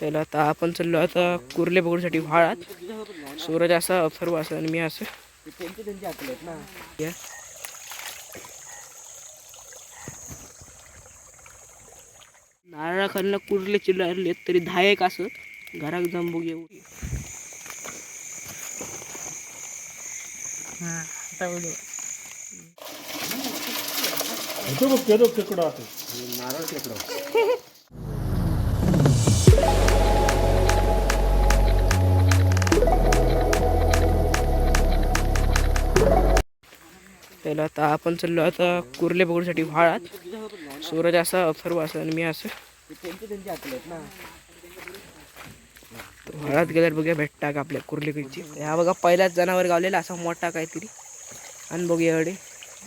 त्याला आता आपण चाललो आता कुर्ले बघण्यासाठी व्हाळात. सूरज असा अथर्व असा आणि मी असं. नारळाखालनं कुर्ले चिल्लारले तरी दहा एक असत. घरात खेकडा आहे नारळ खेकडं. त्याला आता आपण चाललो आता कुर्ले बघण्यासाठी व्हाळात सूरज असा अथर्व असा आणि मी असं. त्यांचे व्हाळात गेल्यावर बघूया भेटता का आपल्या कुर्लेकडची ह्या बघा पहिलाच जनावर गावलेला असा मोठा काहीतरी. आणि बघूया एवढे.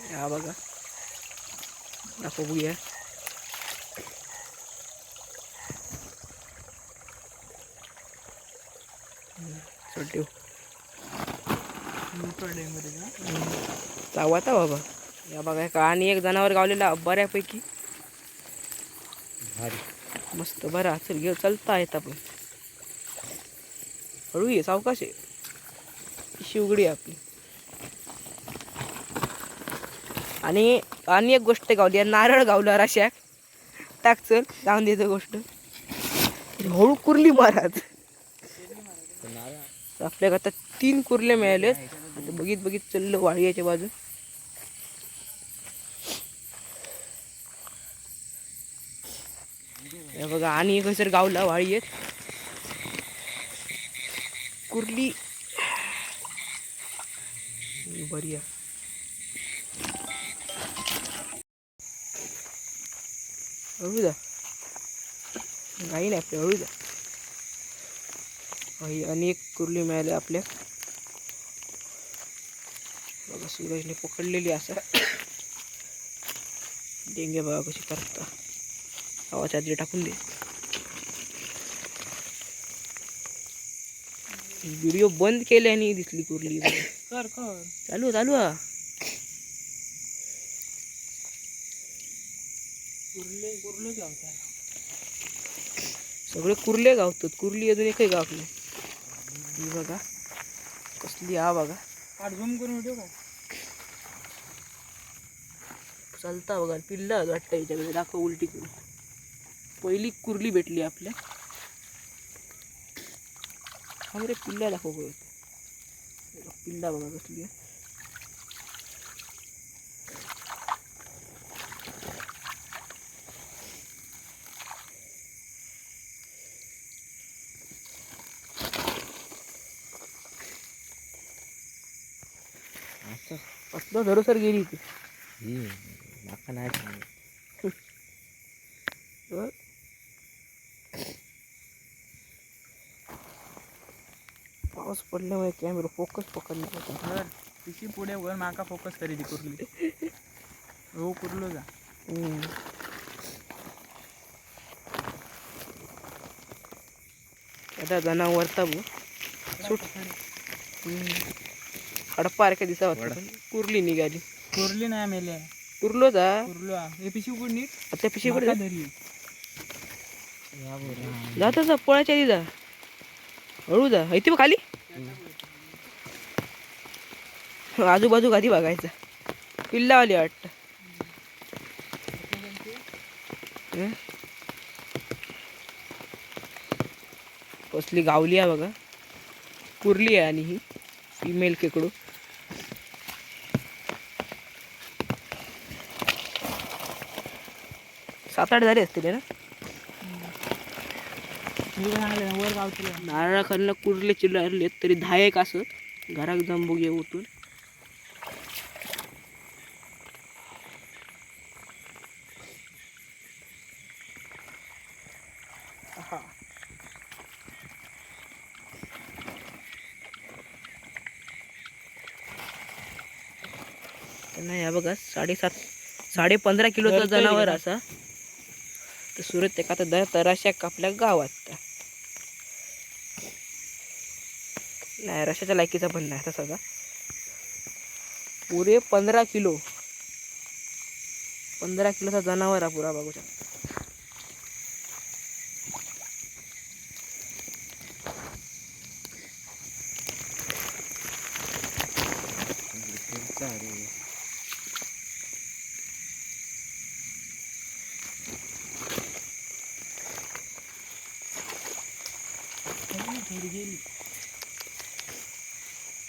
ह्या बघा. दाखव बघूया. हम्म, चावता बाबा. या बघा का आणि एक जनावर गावलेला बऱ्यापैकी. मस्त बरा चल घेऊ चलता येत आपण. हळू ये सावकाश आहे आहे आपली. आणि आणि एक गोष्ट गावली नारळ गावला राशाक टाक चल जाऊन देतो गोष्ट. हळू कुर्ली महाराज आपल्याला आता तीन कुर्ले मिळालेत आता बघित बघित चाललो वाळ्याच्या बाजू बघा आणि एक सर गावला वाळी आहेत. कुर्ली. बरी आहे हळू जा. गाई नाही आपल्या हळू जा. आणि एक कुर्ली मिळाली आपल्या. बघा सूरजने पकडलेली असं. डेंगे बघा कशी करता. हवाच्या आधी टाकून दे. व्हिडिओ बंद केल्याने दिसली कुर्ली. कर कर. चालू चालू. हा कुर्ले कुर्ले गावतात सगळे कुर्ले गावतात. कुर्ली अजून एकही गावली बघा. कसली हा बघा. काढ झूम करून व्हिडिओ का चालता बघा पिल्ला वाटतं याच्याकडे दाखव उलटी करून. पहिली कुर्ली भेटली आपल्या. हा रे पिल्ला दाखव पिल्ला बघा कसली आहे. असं? असलं धरोसर गेली ती. माका नाही. पाऊस पडल्यामुळे कॅमेरा फोकस पकडला होता. तर तिची पुढे वर माका फोकस करी ती कुर्ली हो कुर्लो जा. आता जनावर तबू सुट. हडपारख्या दिसा कुर्ली निघाली. कुर्ली नाही मेले. कुर्लो जा. कुर्लो हा. हे पिशी उघड नीट? पिशी धरी. या बरं जात जा पळाच्या आधी जा. हळू जा. इथे बघ खाली. आजूबाजू गादी बघायचा. पिल्लावाली वाटत. कसली गावली आहे बघा. कुर्ली आहे आणि ही. फिमेल केकडू सात आठ झाले असतील ना. वर नारळाखालनं कुर्ले चिल्लारले तरी दहा एक असत घरात जाऊन बघूया उतून या बघा साडेसात साडे पंधरा किलोचा जनावर? असा. तर सुरत एका तर तराशाक आपल्या गावात. नाही रशाच्या लायकीचा पण नाही तसाचा पुरे पंधरा किलो. पंधरा किलोचा जनावर आहे पुरा बघू शकता.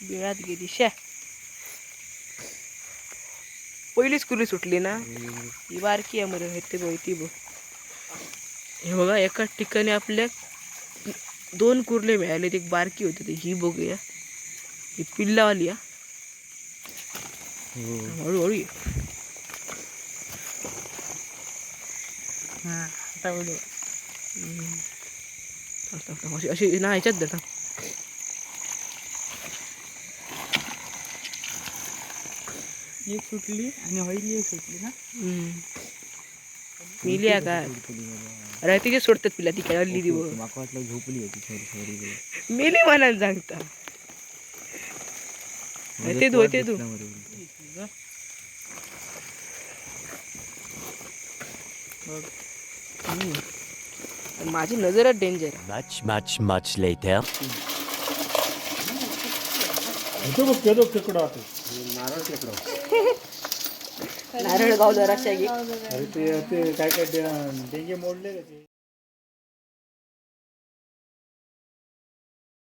बिळात गेली शा. पहिलीच कुली सुटली ना? ही बारकी आहे मरे ते बघ ती बघ. हे बघा एका ठिकाणी आपल्या दोन कुर्ले मिळाले एक बारकी होती ती ही बघूया. ही पिल्लावाली हा. हळूहळू ये. हा आता बोलू थांब, थांब, थांब. अशी अशी ना ह्याच्यात धर एक सुटली आणि हळली एक सुटली ना. मिली आहे का अरे तिचे सोडतात पिला ती खेळली ती बघ माका वाटलं झोपली होती सॉरी सॉरी मेली म्हणाल सांगता. ते धु ते धु बघ हम्म. पण माझी नजरच danger Much, much, much later. तो बघ ते बघ तिकडं आहे नारळ गाव जराशा घे अरे ते ते काय काय डे- डेंगे मोडले का ते